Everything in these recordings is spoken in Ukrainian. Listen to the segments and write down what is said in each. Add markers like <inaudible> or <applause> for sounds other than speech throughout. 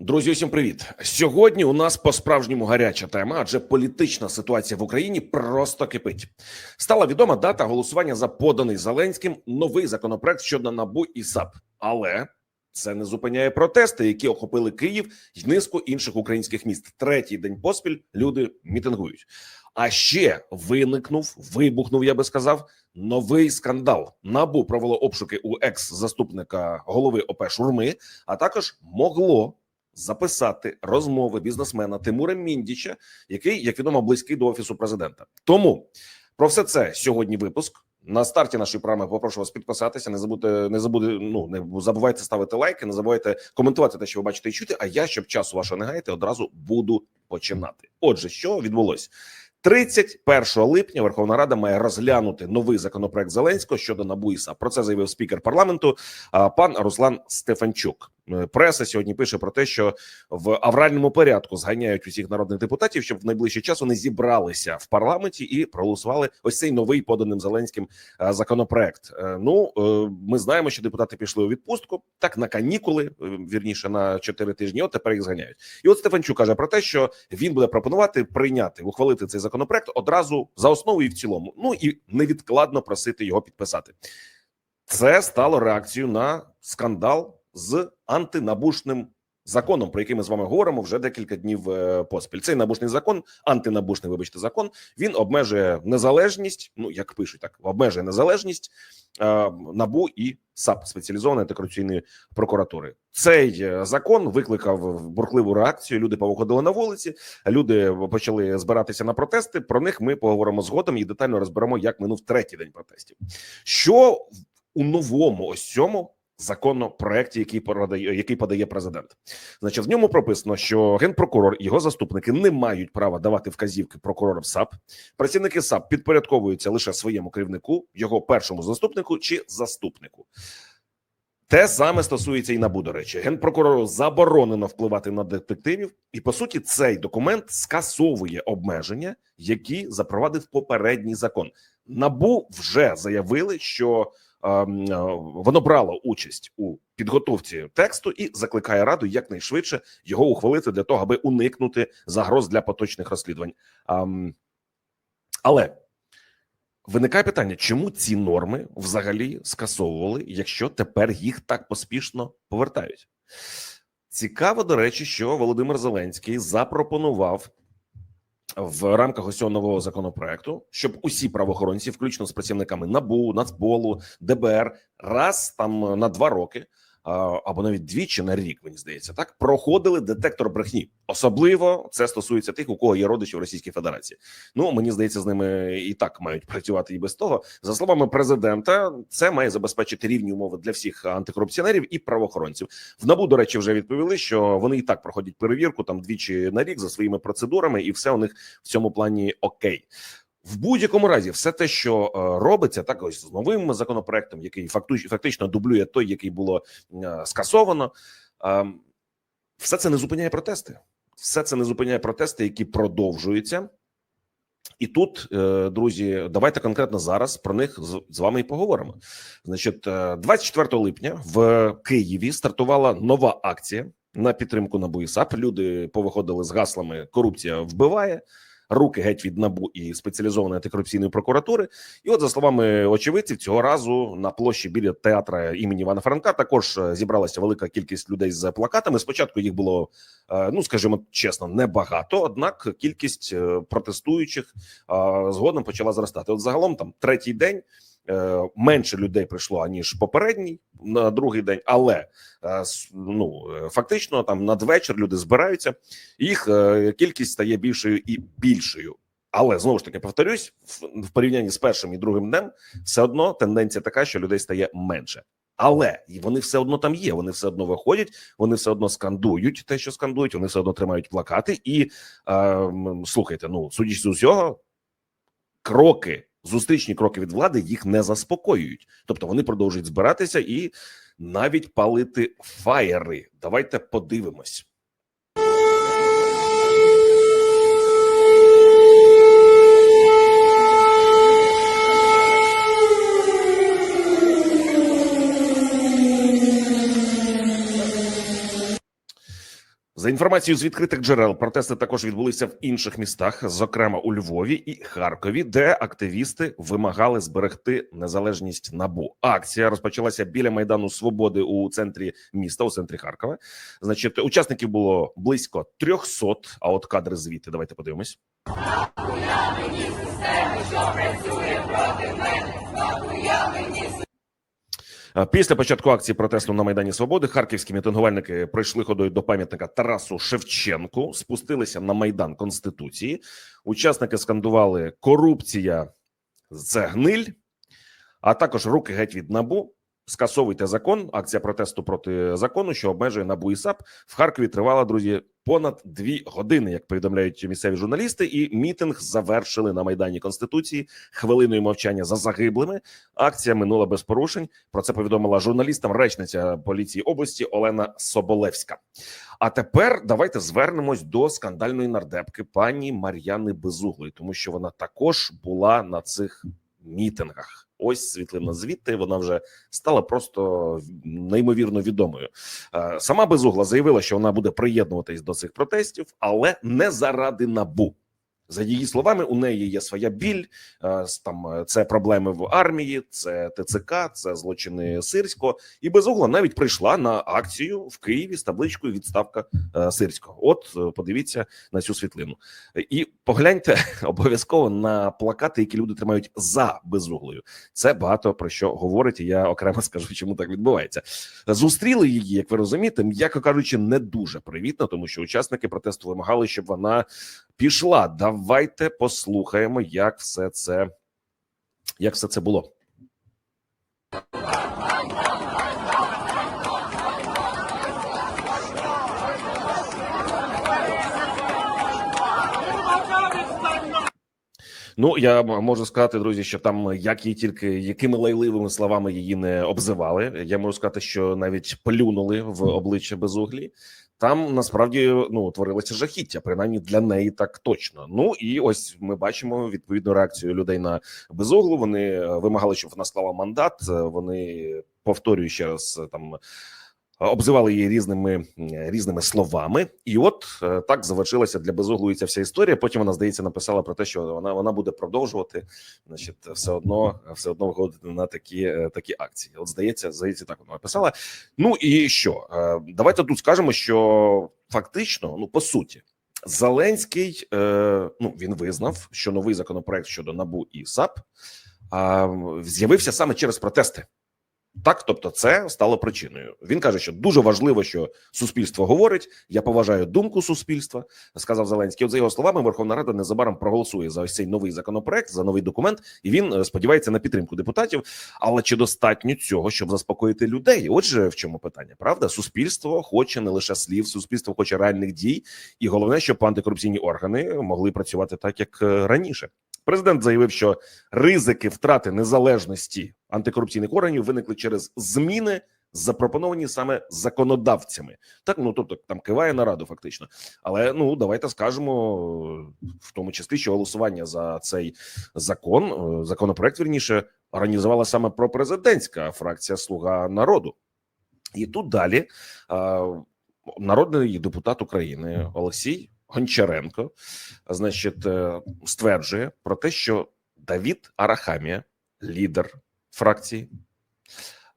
Друзі, усім привіт! Сьогодні у нас по-справжньому гаряча тема, адже політична ситуація в Україні просто кипить. Стала відома дата голосування за поданий Зеленським новий законопроект щодо набу і САП. Але це не зупиняє протести, які охопили Київ і низку інших українських міст. Третій день поспіль люди мітингують. А ще виникнув, вибухнув, я би сказав, новий скандал. Набу провело обшуки у екс-заступника голови ОП Шурми, а також могло записати розмови бізнесмена Тимура Міндіча, який, як відомо, близький до офісу президента. Тому про все це сьогодні випуск. На старті нашої програми попрошу вас підписатися. Не забудьте, не забудьте, ну не забувайте ставити лайки, не забувайте коментувати те, що ви бачите і чути. А я, щоб часу вашого не гаяти, одразу буду починати. Отже, що відбулось? 31 липня Верховна Рада має розглянути новий законопроект Зеленського щодо НАБУ і. Про це заявив спікер парламенту пан Руслан Стефанчук. Е, Преса сьогодні пише про те, що в авральному порядку зганяють усіх народних депутатів, щоб в найближчий час вони зібралися в парламенті і проголосували ось цей новий поданим Зеленським е, законопроект. Е, Ну ми знаємо, що депутати пішли у відпустку, так на канікули, вірніше на 4 тижні. От тепер їх зганяють. І от Стефанчук каже про те, що він буде пропонувати прийняти ухвалити цей законопроект одразу за основу і в цілому. Ну і невідкладно просити його підписати. Це стало реакцією на скандал з антинабушним законом, про який ми з вами говоримо вже декілька днів е, поспіль. Цей набушний закон, антинабушний, вибачте, закон. Він обмежує незалежність. Ну як пишуть, так обмежує незалежність е, набу і САП спеціалізованої антикорупційної прокуратури. Цей е, закон викликав бурхливу реакцію. Люди повиходили на вулиці, люди почали збиратися на протести. Про них ми поговоримо згодом і детально розберемо, як минув третій день протестів. Що у новому ось цьому законопроекті, який подає, який подає президент, значить, в ньому прописано, що генпрокурор і його заступники не мають права давати вказівки прокурорам САП. Працівники САП підпорядковуються лише своєму керівнику, його першому заступнику чи заступнику. Те саме стосується і НАБУ, до речі, генпрокурору заборонено впливати на детективів, і по суті, цей документ скасовує обмеження, які запровадив попередній закон. Набу вже заявили, що воно брало участь у підготовці тексту і закликає раду якнайшвидше його ухвалити для того, аби уникнути загроз для поточних розслідувань. Але виникає питання, чому ці норми взагалі скасовували, якщо тепер їх так поспішно повертають? Цікаво, до речі, що Володимир Зеленський запропонував в рамках ось цього нового законопроекту, щоб усі правоохоронці, включно з працівниками НАБУ, Нацполу, ДБР, раз там на два роки або навіть двічі на рік, мені здається, так проходили детектор брехні. Особливо це стосується тих, у кого є родичі в Російській Федерації. Ну мені здається, з ними і так мають працювати і без того. За словами президента, це має забезпечити рівні умови для всіх антикорупціонерів і правоохоронців. В НАБУ, до речі, вже відповіли, що вони і так проходять перевірку там двічі на рік за своїми процедурами, і все у них в цьому плані окей. В будь-якому разі, все те, що е, робиться, так ось з новим законопроектом, який факту- фактично дублює той, який було е, скасовано, е, все це не зупиняє протести. Все це не зупиняє протести, які продовжуються. І тут, е, друзі, давайте конкретно зараз про них з, вами і поговоримо. Значить, е, 24 липня в Києві стартувала нова акція на підтримку НАБУ і САП. Люди повиходили з гаслами Корупція вбиває. Руки геть від набу і спеціалізованої антикорупційної прокуратури. І, от, за словами очевидців, цього разу на площі біля театра імені Івана Франка також е, зібралася велика кількість людей з плакатами. Спочатку їх було, е, ну скажімо чесно, небагато. Однак кількість е, протестуючих згодом почала зростати. От загалом там третій день. Е, Менше людей прийшло аніж попередній на другий день, але е, ну е, фактично там надвечір люди збираються, їх кількість стає більшою і більшою. Але знову ж таки повторюсь, в порівнянні з першим і другим днем, все одно тенденція така, що людей стає менше. Але і вони все одно там є. Вони все одно виходять, вони все одно скандують те, що скандують. Вони все одно тримають плакати. І е, слухайте, ну судячи з усього, кроки, зустрічні кроки від влади їх не заспокоюють. Тобто вони продовжують збиратися і навіть палити фаєри. Давайте подивимось. За інформацією з відкритих джерел, протести також відбулися в інших містах, зокрема у Львові і Харкові, де активісти вимагали зберегти незалежність набу. Акція розпочалася біля майдану Свободи у центрі міста, у центрі Харкова. Значить, учасників було близько 300, А от кадри звідти. Давайте подивимось. Е, Після початку акції протесту на майдані Свободи харківські мітингувальники пройшли ходою до пам'ятника Тарасу Шевченку, спустилися на майдан Конституції. Учасники скандували корупція це гниль, а також руки геть від набу. Скасовуйте закон. Акція протесту проти закону, що обмежує набу і САП в Харкові. Тривала друзі понад дві години, як повідомляють місцеві журналісти. І мітинг завершили на майдані Конституції хвилиною мовчання за загиблими. Акція минула без порушень. Про це повідомила журналістам речниця поліції області Олена Соболевська. А тепер давайте звернемось до скандальної нардепки пані Мар'яни Безуглої, тому що вона також була на цих мітингах. Ось світлина звідти. Вона вже стала просто неймовірно відомою. Е, Сама Безугла заявила, що вона буде приєднуватись до цих протестів, але не заради набу. За її словами, у неї є своя біль. е, Там е, це проблеми в армії, це ТЦК, це злочини Сирського. І Безугла навіть прийшла на акцію в Києві з табличкою відставка е, Сирського. От подивіться на цю світлину. І погляньте <laughs> обов'язково на плакати, які люди тримають за безуглою. Це багато про що говорить. І я окремо <laughs> скажу, чому так відбувається. Зустріли її, як ви розумієте, м'яко кажучи, не дуже привітно, тому що учасники протесту вимагали, щоб вона пішла. Давайте послухаємо, як все це, як все це було. Ну я можу сказати, друзі, що там як її тільки якими лайливими словами її не обзивали. Я можу сказати, що навіть плюнули в обличчя безуглі. Там насправді ну творилося жахіття, принаймні для неї так точно. Ну і ось ми бачимо відповідну реакцію людей на безуглу. Вони е, вимагали, щоб вона склала мандат. Е, Вони повторюю ще раз е, там. Обзивали її різними різними словами, і от е, так завершилася для безуглої ця вся історія. Потім вона здається написала про те, що вона вона буде продовжувати, значить, все одно все одно виходити на такі е, такі акції. От здається, здається, так вона написала. Ну і що? Е, Давайте тут скажемо, що фактично, ну по суті, Зеленський е, ну він визнав, що новий законопроект щодо набу і САП а, з'явився саме через протести. Так, тобто, це стало причиною. Він каже, що дуже важливо, що суспільство говорить. Я поважаю думку суспільства, сказав Зеленський. От за його словами, Верховна Рада незабаром проголосує за ось цей новий законопроект, за новий документ, і він е, сподівається на підтримку депутатів. Але чи достатньо цього, щоб заспокоїти людей? Отже, в чому питання? Правда, суспільство хоче не лише слів, суспільство хоче реальних дій, і головне, щоб антикорупційні органи могли працювати так, як е, раніше. Президент заявив, що ризики втрати незалежності антикорупційних органів виникли через зміни, запропоновані саме законодавцями. Так, ну тобто там киває на раду, фактично. Але ну давайте скажемо, в тому числі, що голосування за цей закон, е, законопроект вірніше, організувала саме пропрезидентська фракція Слуга народу. І тут далі е, народний депутат України Олексій Гончаренко, значить, е, стверджує про те, що Давід Арахамія, лідер фракції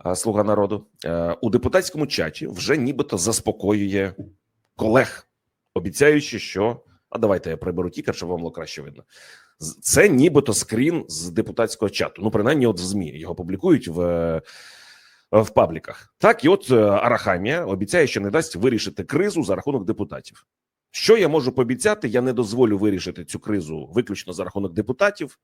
е, Слуга народу, е, у депутатському чаті вже нібито заспокоює колег, обіцяючи, що а давайте я приберу тікер, щоб вам було краще видно. Це нібито скрін з депутатського чату. Ну, принаймні, от в ЗМІ його публікують в. В пабліках так, і от Арахамія обіцяє, що не дасть вирішити кризу за рахунок депутатів. Що я можу пообіцяти? Я не дозволю вирішити цю кризу виключно за рахунок депутатів,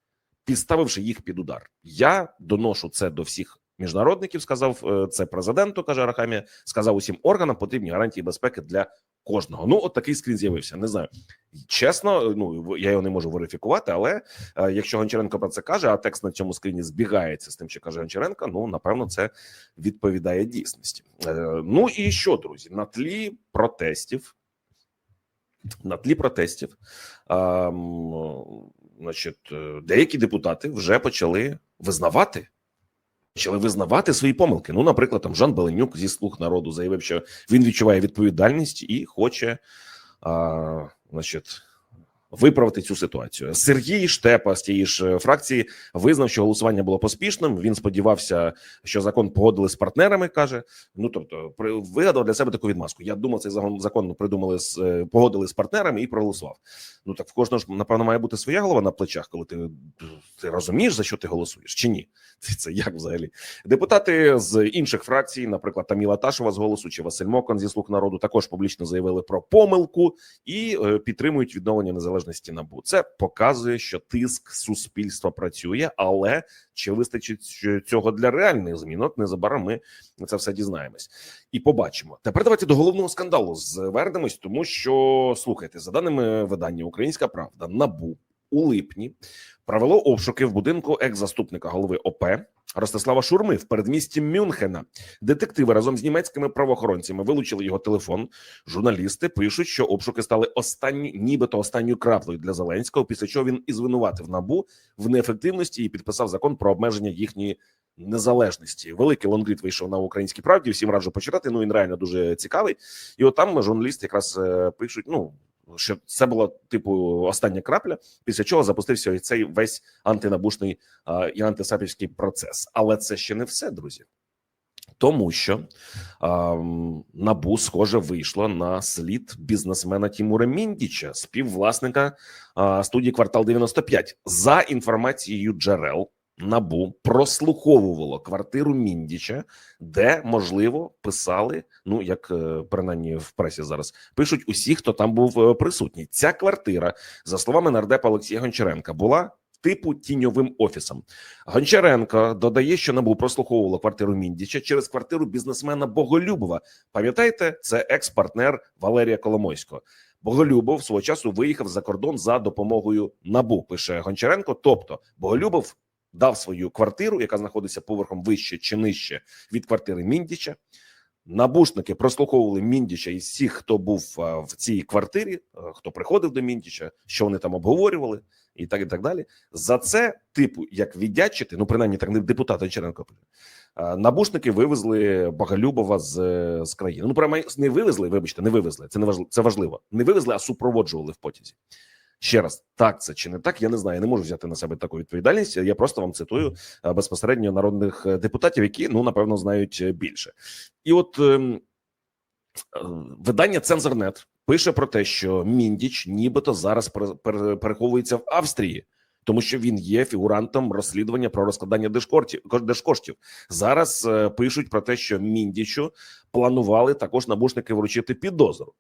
підставивши їх під удар. Я доношу це до всіх міжнародників. Сказав е, це президенту. каже Арахамія. Сказав усім органам потрібні гарантії безпеки для кожного. Ну, от такий скрін з'явився. Не знаю. Чесно, ну я його не можу верифікувати, але е, якщо Гончаренко про це каже, а текст на цьому скріні збігається з тим, що каже Гончаренко, ну напевно, це відповідає дійсності. Е, ну і що, друзі, на тлі протестів. На тлі протестів, а, значить, е, деякі депутати вже почали визнавати, почали визнавати свої помилки. Ну, наприклад, там Жан Беленюк зі слуг народу заявив, що він відчуває відповідальність і хоче, а, значить, виправити цю ситуацію. Сергій Штепа з тієї ж е, фракції визнав, що голосування було поспішним. Він сподівався, що закон погодили з партнерами. каже: ну тобто, вигадав для себе таку відмазку. Я думав, цей закон придумали з е, погодили з партнерами і проголосував. Ну так в кожного ж напевно має бути своя голова на плечах, коли ти, ти розумієш за що ти голосуєш, чи ні? <laughs> Це, як взагалі? Депутати з інших фракцій, наприклад, Таміла Ташева з голосу чи Василь Мокон зі слуг народу, також публічно заявили про помилку і е, підтримують відновлення незалежності набу. Це показує, що тиск суспільства працює, але чи вистачить цього для реальних змін? От незабаром ми це все дізнаємось і побачимо. Тепер давайте до головного скандалу звернемось, тому що слухайте, за даними видання Українська Правда, набу у липні провело обшуки в будинку екс-заступника голови ОП Ростислава Шурми в передмісті Мюнхена. Детективи разом з німецькими правоохоронцями вилучили його телефон. Журналісти пишуть, що обшуки стали останні, нібито останньою краплею для Зеленського. Після чого він і звинуватив набу в неефективності і підписав закон про обмеження їхньої незалежності. Великий лонгрід вийшов на українській правді. Всім раджу почитати. Ну він реально дуже цікавий. І от там журналісти якраз е, пишуть: ну що це була типу остання крапля, після чого запустився і цей весь антинабушний а, і антисапівський процес. Але це ще не все, друзі. Тому що а, набу схоже вийшло на слід бізнесмена Тімура Міндіча, співвласника а, студії Квартал 95. За інформацією джерел, набу прослуховувало квартиру Міндіча, де можливо писали. Ну як е, принаймні в пресі зараз пишуть усі, хто там був е, присутній. Ця квартира, за словами нардепа Олексія Гончаренка, була типу тіньовим офісом. Гончаренко додає, що набу прослуховувало квартиру Міндіча через квартиру бізнесмена Боголюбова. Пам'ятаєте, це екс-партнер Валерія Коломойського. Боголюбов свого часу виїхав за кордон за допомогою набу. Пише Гончаренко. Тобто, Боголюбов дав свою квартиру, яка знаходиться поверхом вище чи нижче від квартири Міндіча. Набушники прослуховували Міндіча і всіх, хто був в цій квартирі, е, хто приходив до Міндіча, що вони там обговорювали, і так і так далі. За це, типу, як віддячити, ну принаймні так не депутат Гончаренко Набушники вивезли Боголюбова з, е, з країни. Ну, прямо не вивезли, вибачте, не вивезли. Це не важливо. Це важливо. Не вивезли, а супроводжували в потязі. Ще раз, так це чи не так, я не знаю. Я не можу взяти на себе таку відповідальність. Я просто вам цитую е, безпосередньо народних е, депутатів, які ну напевно знають е, більше. І от ем, видання Цензорнет пише про те, що Міндіч нібито зараз пере- пере- переховується в Австрії. Тому що він є фігурантом розслідування про розкладання держкоштів. Зараз е, пишуть про те, що Міндічу планували також набушники вручити підозру.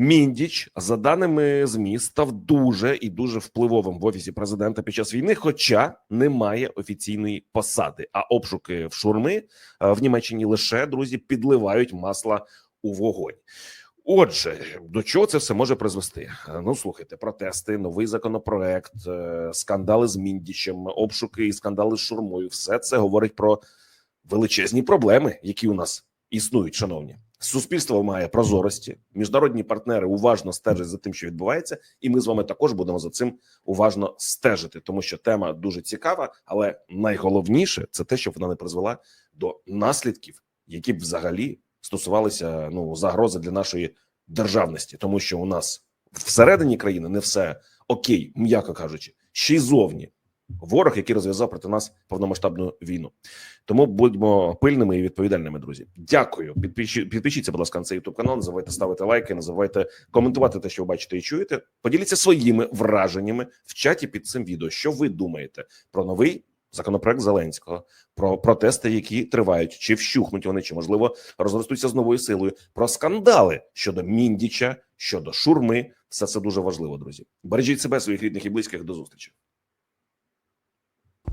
Міндіч, за даними змі, став дуже і дуже впливовим в офісі президента під час війни, хоча не має офіційної посади. А обшуки в шурми е, в Німеччині лише друзі підливають масла у вогонь. Отже, до чого це все може призвести? Е, Ну слухайте, протести, новий законопроект, е, скандали з Міндічем, обшуки і скандали з шурмою. Все це говорить про величезні проблеми, які у нас існують, шановні. Суспільство має прозорості, міжнародні партнери уважно стежать за тим, що відбувається, і ми з вами також будемо за цим уважно стежити, тому що тема дуже цікава, але найголовніше це те, щоб вона не призвела до наслідків, які б взагалі стосувалися ну загрози для нашої державності, тому що у нас всередині країни не все окей, м'яко кажучи, ще й зовні ворог, який розв'язав проти нас повномасштабну війну. Тому будьмо пильними і відповідальними, друзі. Дякую. Підпиші- Підпишіться, будь ласка, на цей youtube канал. Не забувайте ставити лайки, не забувайте коментувати те, що ви бачите і чуєте. Поділіться своїми враженнями в чаті під цим відео. Що ви думаєте про новий законопроект Зеленського, про протести, які тривають, чи вщухнуть вони, чи можливо розростуться з новою силою, про скандали щодо Міндіча, щодо шурми. Все це дуже важливо, друзі. Бережіть себе, своїх рідних і близьких. До зустрічі.